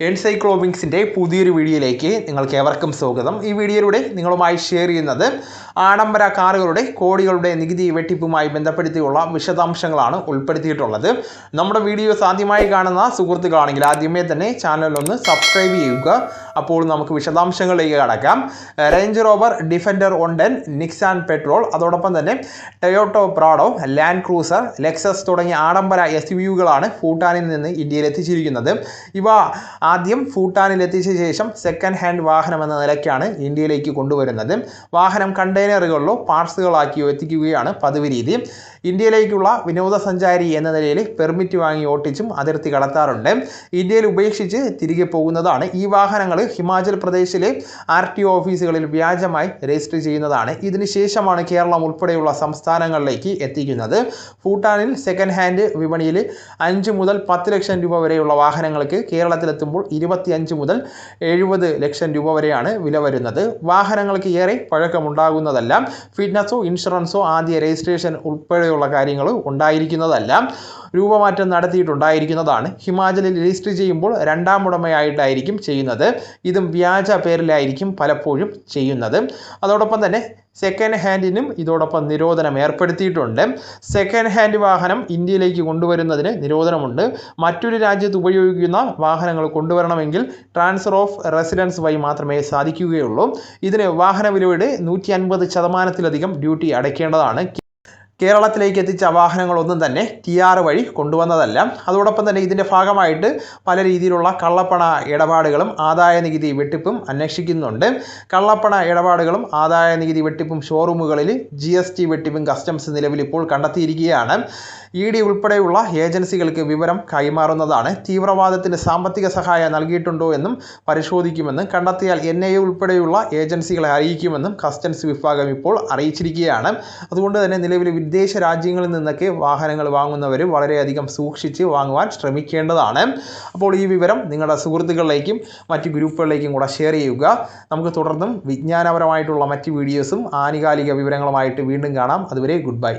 എൻസൈക്ലോബിങ്സിന്റെ പുതിയൊരു വീഡിയോയിലേക്ക് നിങ്ങൾക്ക് ഏവർക്കും സ്വാഗതം. ഈ വീഡിയോയിലൂടെ നിങ്ങളുമായി ഷെയർ ചെയ്യുന്നത് ആഡംബര കാറുകളുടെ കോടികളുടെ നികുതി വെട്ടിപ്പുമായി ബന്ധപ്പെടുത്തിയുള്ള വിശദാംശങ്ങളാണ് ഉൾപ്പെടുത്തിയിട്ടുള്ളത്. നമ്മുടെ വീഡിയോസ് ആദ്യമായി കാണുന്ന സുഹൃത്തുക്കളാണെങ്കിൽ ആദ്യമേ തന്നെ ചാനലൊന്ന് സബ്സ്ക്രൈബ് ചെയ്യുക. അപ്പോൾ നമുക്ക് വിശദാംശങ്ങളിലേക്ക് കടക്കാം. റേഞ്ച് റോവർ ഡിഫൻഡർ ഒണ്ടൻ നിക്സാൻ പെട്രോൾ അതോടൊപ്പം തന്നെ Toyota Prado land cruiser Lexus തുടങ്ങിയ ആഡംബര എസ് യുകളാണ് ഭൂട്ടാനിൽ നിന്ന് ഇന്ത്യയിൽ എത്തിച്ചിരിക്കുന്നത്. ഇവ ആദ്യം ഭൂട്ടാനിൽ എത്തിച്ച ശേഷം സെക്കൻഡ് ഹാൻഡ് വാഹനം എന്ന നിലയ്ക്കാണ് ഇന്ത്യയിലേക്ക് കൊണ്ടുവരുന്നത്. വാഹനം കണ്ടെയ്നറുകളിലോ പാർട്സുകളാക്കിയോ എത്തിക്കുകയാണ് പതിവ് രീതി. ഇന്ത്യയിലേക്കുള്ള വിനോദസഞ്ചാരി എന്ന നിലയിൽ പെർമിറ്റ് വാങ്ങി ഓട്ടിച്ചും അതിർത്തി കടത്താറുണ്ട്. ഇന്ത്യയിൽ ഉപേക്ഷിച്ച് തിരികെ പോകുന്നതാണ്. ഈ വാഹനങ്ങൾ ഹിമാചൽ പ്രദേശിലെ ആർ ടി ഓഫീസുകളിൽ വ്യാജമായി രജിസ്റ്റർ ചെയ്യുന്നതാണ്. ഇതിനുശേഷമാണ് കേരളം ഉൾപ്പെടെയുള്ള സംസ്ഥാനങ്ങളിലേക്ക് എത്തിക്കുന്നത്. ഭൂട്ടാനിൽ സെക്കൻഡ് ഹാൻഡ് വിപണിയിൽ അഞ്ച് മുതൽ പത്ത് ലക്ഷം രൂപ വരെയുള്ള വാഹനങ്ങൾക്ക് കേരളത്തിലെത്തുമ്പോൾ ഇരുപത്തിയഞ്ച് മുതൽ എഴുപത് ലക്ഷം രൂപ വരെയാണ് വില വരുന്നത്. വാഹനങ്ങൾക്ക് ഏറെ പഴക്കമുണ്ടാകുന്നതല്ല. ഫിറ്റ്നസ്സോ ഇൻഷുറൻസോ ആദ്യ രജിസ്ട്രേഷൻ ഉൾപ്പെടെയുള്ള കാര്യങ്ങൾ ഉണ്ടായിരിക്കുന്നതല്ല. രൂപമാറ്റം നടത്തിയിട്ടുണ്ടായിരിക്കുന്നതാണ്. ഹിമാചലിൽ രജിസ്റ്റർ ചെയ്യുമ്പോൾ രണ്ടാം ഉടമയായിട്ടായിരിക്കും ചെയ്യുന്നത്. ഇതും വ്യാജ പേരിലായിരിക്കും പലപ്പോഴും ചെയ്യുന്നത്. അതോടൊപ്പം തന്നെ സെക്കൻഡ് ഹാൻഡിനും ഇതോടൊപ്പം നിരോധനം ഏർപ്പെടുത്തിയിട്ടുണ്ട്. സെക്കൻഡ് ഹാൻഡ് വാഹനം ഇന്ത്യയിലേക്ക് കൊണ്ടുവരുന്നതിന് നിരോധനമുണ്ട്. മറ്റൊരു രാജ്യത്ത് ഉപയോഗിക്കുന്ന വാഹനങ്ങൾ കൊണ്ടുവരണമെങ്കിൽ ട്രാൻസ്ഫർ ഓഫ് റെസിഡൻസ് വഴി മാത്രമേ സാധിക്കുകയുള്ളൂ. ഇതിന് വാഹന വിലയുടെ നൂറ്റി അൻപത് ശതമാനത്തിലധികം ഡ്യൂട്ടി അടയ്ക്കേണ്ടതാണ്. കേരളത്തിലേക്ക് എത്തിച്ച വാഹനങ്ങളൊന്നും തന്നെ ടി ആർ വഴി കൊണ്ടുവന്നതല്ല. അതോടൊപ്പം തന്നെ ഇതിന്റെ ഭാഗമായിട്ട് പല രീതിയിലുള്ള കള്ളപ്പണ ഇടപാടുകളും ആദായ നികുതി വെട്ടിപ്പും അന്വേഷിക്കുന്നുണ്ട്. കള്ളപ്പണ ഇടപാടുകളും ആദായ നികുതി വെട്ടിപ്പും ഷോറൂമുകളിൽ ജി എസ് ടി വെട്ടിപ്പും കസ്റ്റംസ് നിലവിൽ ഇപ്പോൾ കണ്ടെത്തിയിരിക്കുകയാണ്. ഇ ഡി ഉൾപ്പെടെയുള്ള ഏജൻസികൾക്ക് വിവരം കൈമാറുന്നതാണ്. തീവ്രവാദത്തിന് സാമ്പത്തിക സഹായം നൽകിയിട്ടുണ്ടോ എന്നും പരിശോധിക്കുമെന്നും കണ്ടെത്തിയാൽ എൻ ഐ ഉൾപ്പെടെയുള്ള ഏജൻസികളെ അറിയിക്കുമെന്നും കസ്റ്റംസ് വിഭാഗം ഇപ്പോൾ അറിയിച്ചിരിക്കുകയാണ്. അതുകൊണ്ട് തന്നെ നിലവിൽ വിദേശ രാജ്യങ്ങളിൽ നിന്നൊക്കെ വാഹനങ്ങൾ വാങ്ങുന്നവർ വളരെയധികം സൂക്ഷിച്ച് വാങ്ങുവാൻ ശ്രമിക്കേണ്ടതാണ്. അപ്പോൾ ഈ വിവരം നിങ്ങളുടെ സുഹൃത്തുക്കളിലേക്കും മറ്റ് ഗ്രൂപ്പുകളിലേക്കും കൂടെ ഷെയർ ചെയ്യുക. നമുക്ക് തുടർന്നും വിജ്ഞാനപരമായിട്ടുള്ള മറ്റ് വീഡിയോസും ആനുകാലിക വിവരങ്ങളുമായിട്ട് വീണ്ടും കാണാം. അതുവരെ ഗുഡ് ബൈ